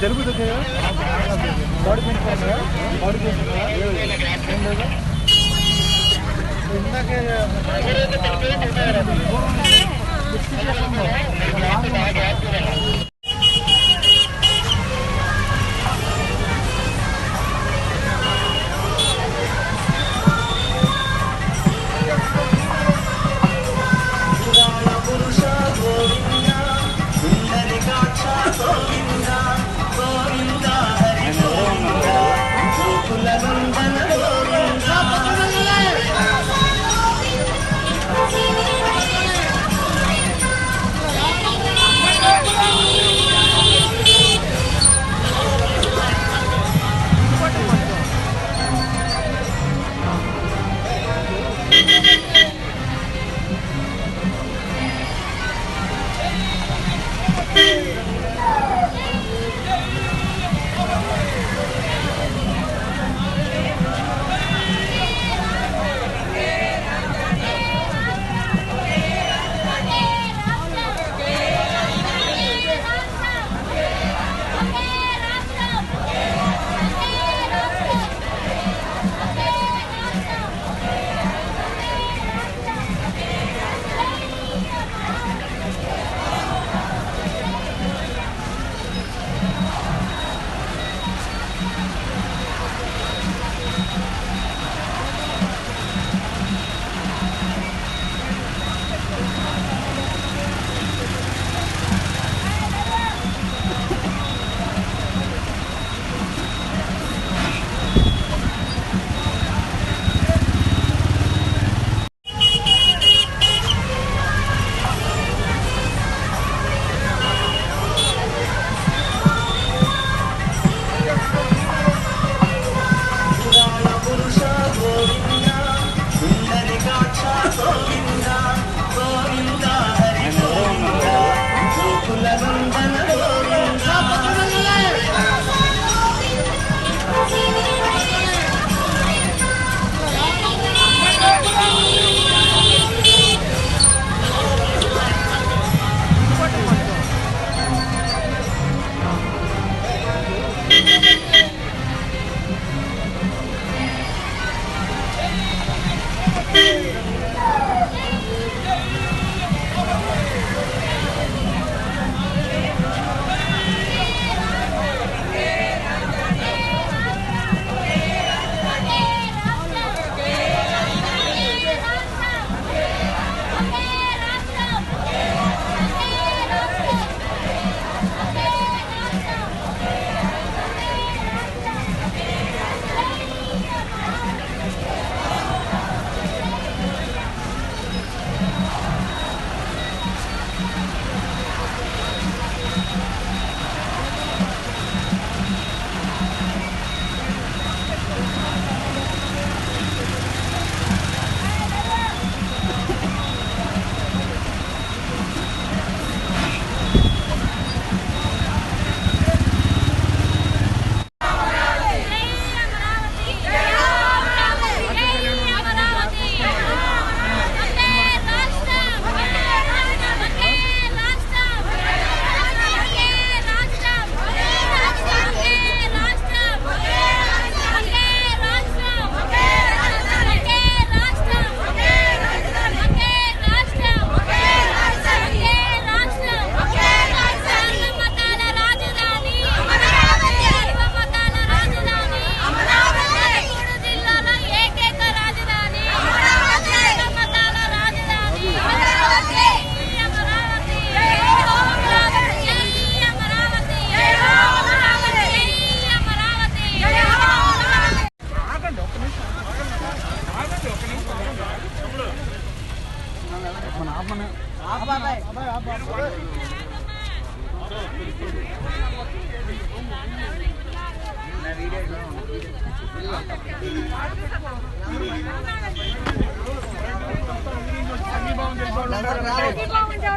జరుగుతుంది బాడీ పెంచుకోండి బాడీ పెంచుకోండి ఇందాకే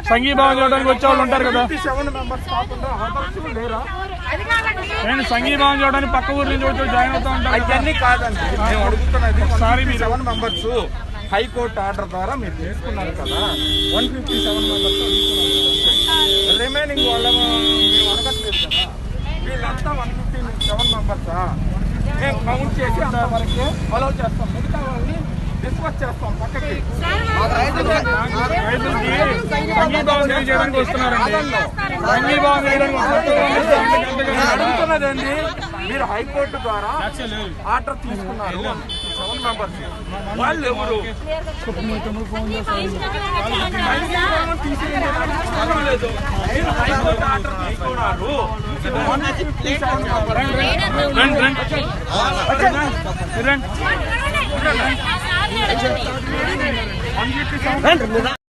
సంగీ భవన్ చూడడానికి వచ్చే వాళ్ళు ఉంటారు కదా. నేను సంగీ భవన్ చూడడానికి పక్క ఊరు నుంచి వచ్చి జాయిన్ అవుతా ఉంటాను sorry seven members high court order ద్వారా మీరు చేసుకున్నారు కదా one fifty seven members remaining వాళ్ళ మేము అడగట్లేదు కదా. వీళ్ళంతా వన్ ఫిఫ్టీ సెవెన్ మెంబర్సా మేము కౌంట్ చేసి అంతవరకే అలౌ చేస్తాం. మిగతా వాళ్ళని డిస్కస్ చేస్తాం పక్కకి. అడుగుతున్నదండి మీరు హైకోర్టు ద్వారా ఆర్డర్ తీసుకున్నారు. మెంబర్స్ వాళ్ళు ఎవరు లేదు. మీరు హైకోర్టు ఆర్డర్ తీసుకున్నారు రండి రండి.